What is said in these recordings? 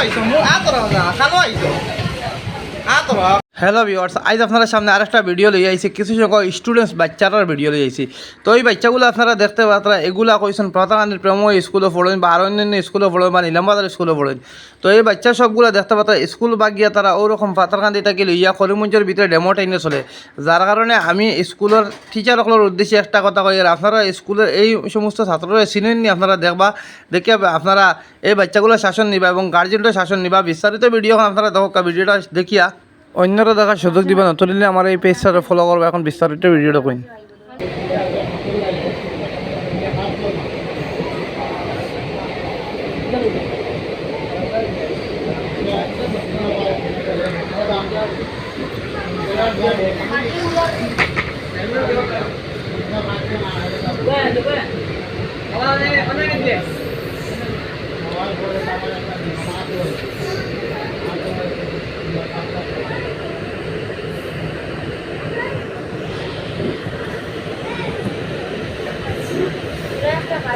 আইছো মু আ তোরা না খালো আইছো আ তোরা হ্যালো ভিওয়ার্স আজ আপনারা সামনে আরেকটা ভিডিও লই আইছি। কিছু সংখ্যক স্টুডেন্টস বাচ্চারার ভিডিও লই আইছি। তো এই বাচ্চাগুলো আপনারা দেখতে পাত্রা এগুলা কইছেন প্রতাকান্দির প্রেম স্কুলে পড়েন বা আর অন্যান্য স্কুলে পড়েন বা নীলামবাজার স্কুলে পড়েন। তো এই বাচ্চা সবগুলো দেখতে পাত্রা স্কুল বাগিয়া তারা ওরকম পাতারকান্দিটাকে লইয়া করিমঞ্চের ভিতরে ডেমো টাইনে চলে। যার কারণে আমি স্কুলের টিচারসকলের উদ্দেশ্যে একটা কথা কই আপনারা স্কুলের এই সমস্ত ছাত্ররা চিনেন নি, আপনারা দেখবা, দেখে আপনারা এই বাচ্চাগুলো শাসন নিবা এবং গার্জেনটা শাসন নিবা। বিস্তারিত ভিডিও আপনারা দেখো, ভিডিওটা দেখিয়া অন্যরা দেখার সুযোগ দিবা নতুন আমার এই পেজটা ফলো করব এখন বিস্তারিত ভিডিওটা কইন।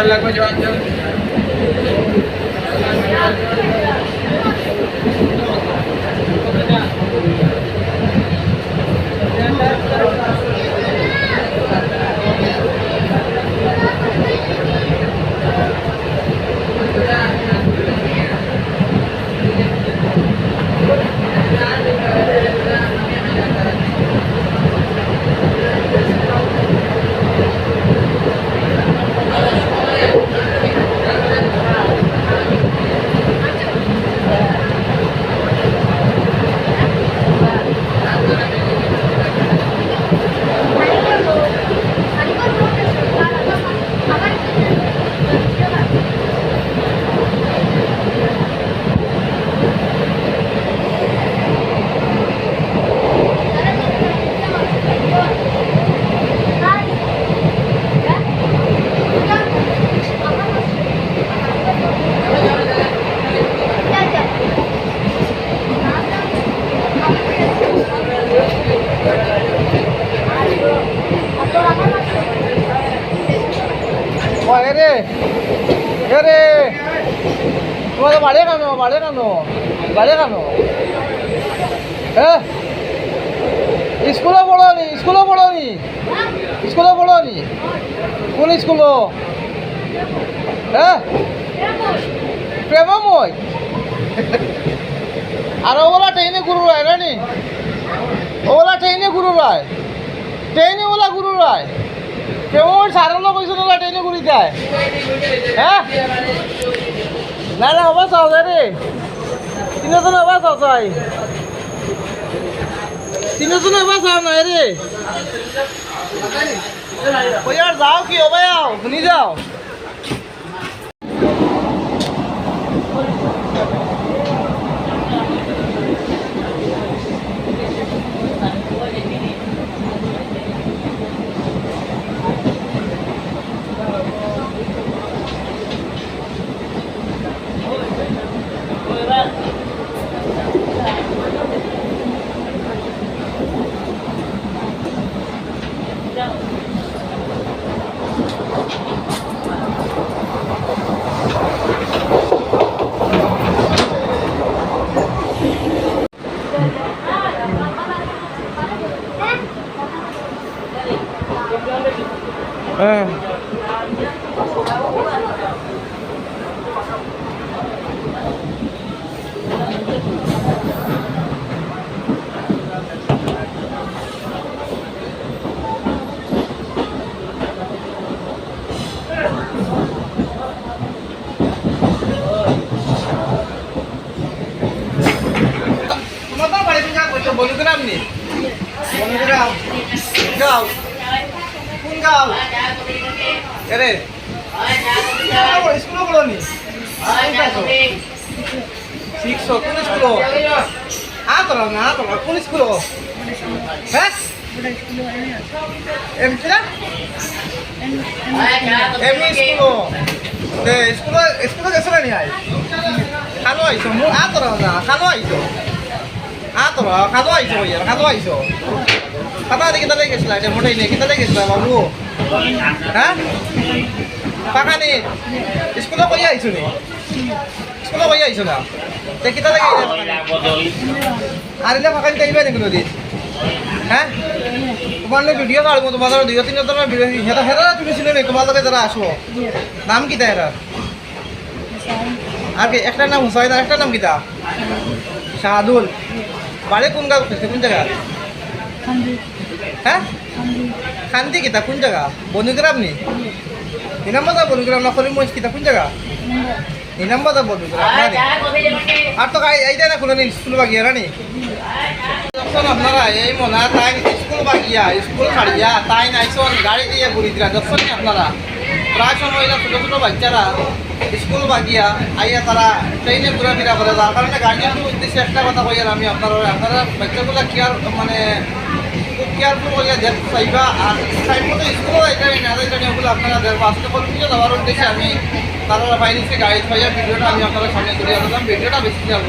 hablar con Joan. রে তোমাদের বাড়ি কেন বাড়ি কেন বাড়ি কেন? হ্যাঁ স্কুলে পড়ো নি স্কুলে পড়ো নি স্কুলে পড়ো নি কোন স্কুল হ্যাঁ প্রেমময়। আর ওগুলা ট্রেনে গুরু রায় রানি ওগুলা ট্রেনে গুরু রায়। ট্রেনে ওলা গুরু রায়। কেমন সারালো কইছো না ট্রেনে ঘুরি যায়। হ্যাঁ? না না হবা চাও রে। তিনজন হবা চাও চাই তিনজন হবা চাও না রে। যাও কি হবা যাও শুনি যাও। তোমার তো বাড়ি থেকে করছ বলুগ্রাম নি বলুগ্রাম গাও কোন গাও এরে। স্কুল বলো নি শিখছ কোন স্কুল আ তোরা না তোরা কোন স্কুল হ্যাঁ এমনি স্কুল স্কুল স্কুল গেছ নি আই? খালো আইছো মো আ তোরা না খালো আইছো। আ তোরা খালো আইছো ইয়ার খালো আইছো। পাতা দেখি তালে গেছিলা? এটা মোটাই নেই কিতালে গেছিলা, বাবু? হ্যাঁ পাকানি স্কুলে কই আইছো নি? স্কুলে কই আইছো না? তে কিতালে গেছিলা আর এটা ফাঁকা দিতে আইবা নাকি নদী হ্যাঁ তোমার লোক ভিডিও কাড়বো তোমাদের দুই, তিন ধরনের ভিডিও হেতা হেতা তুমি ছিল নি? তোমার লোকে যারা আসব নাম কিতা এরা আর কি, একটা নাম হুসাইন আর একটা নাম কিতা? শাহাদুল। বাড়ি কোন করছে কোন জায়গা হ্যাঁ? শান্তি কিতা কোন জায়গা? বনুগ্রাম নি? নিনাম্বাদা বনুগ্রাম, না খলিমগঞ্জ কিতা কোন জায়গা? নিনাম্বাদা বনুগ্রাম, না নি? আর তো এইটা না কোনো স্কুল বাগিয়া রানি যখন আপনারা, এই মনা তাই স্কুল বাগিয়া, স্কুল ছাড়িয়া, তাই নাইছন গাড়ি দিয়ে ঘুরি দিলা। যখন আপনারা? প্রায় সময় ছোটো ছোটো বাচ্চারা স্কুল বাগিয়া আইয়া তারা ট্রেনে ঘোরাফেরা করে, যার কারণে গার্জিয়ানদের উদ্দেশ্যে একটা কথা কইয়ার আমি আপনারা আপনারা বাচ্চাগুলা কেয়ার মানে কেয়ারফুল করিয়া দেখতে চাইবা আর টাইম মতো স্কুলও এখানে না জানি ওগুলো আপনারা দেখব আজকে পর্যন্ত যাওয়ার উদ্দেশ্যে আমি তারা বাইরে গাড়ি খাইয়া ভিডিওটা আমি আপনাদের সামনে তুলে ধরলাম, ভিডিওটা বেশি শেয়ার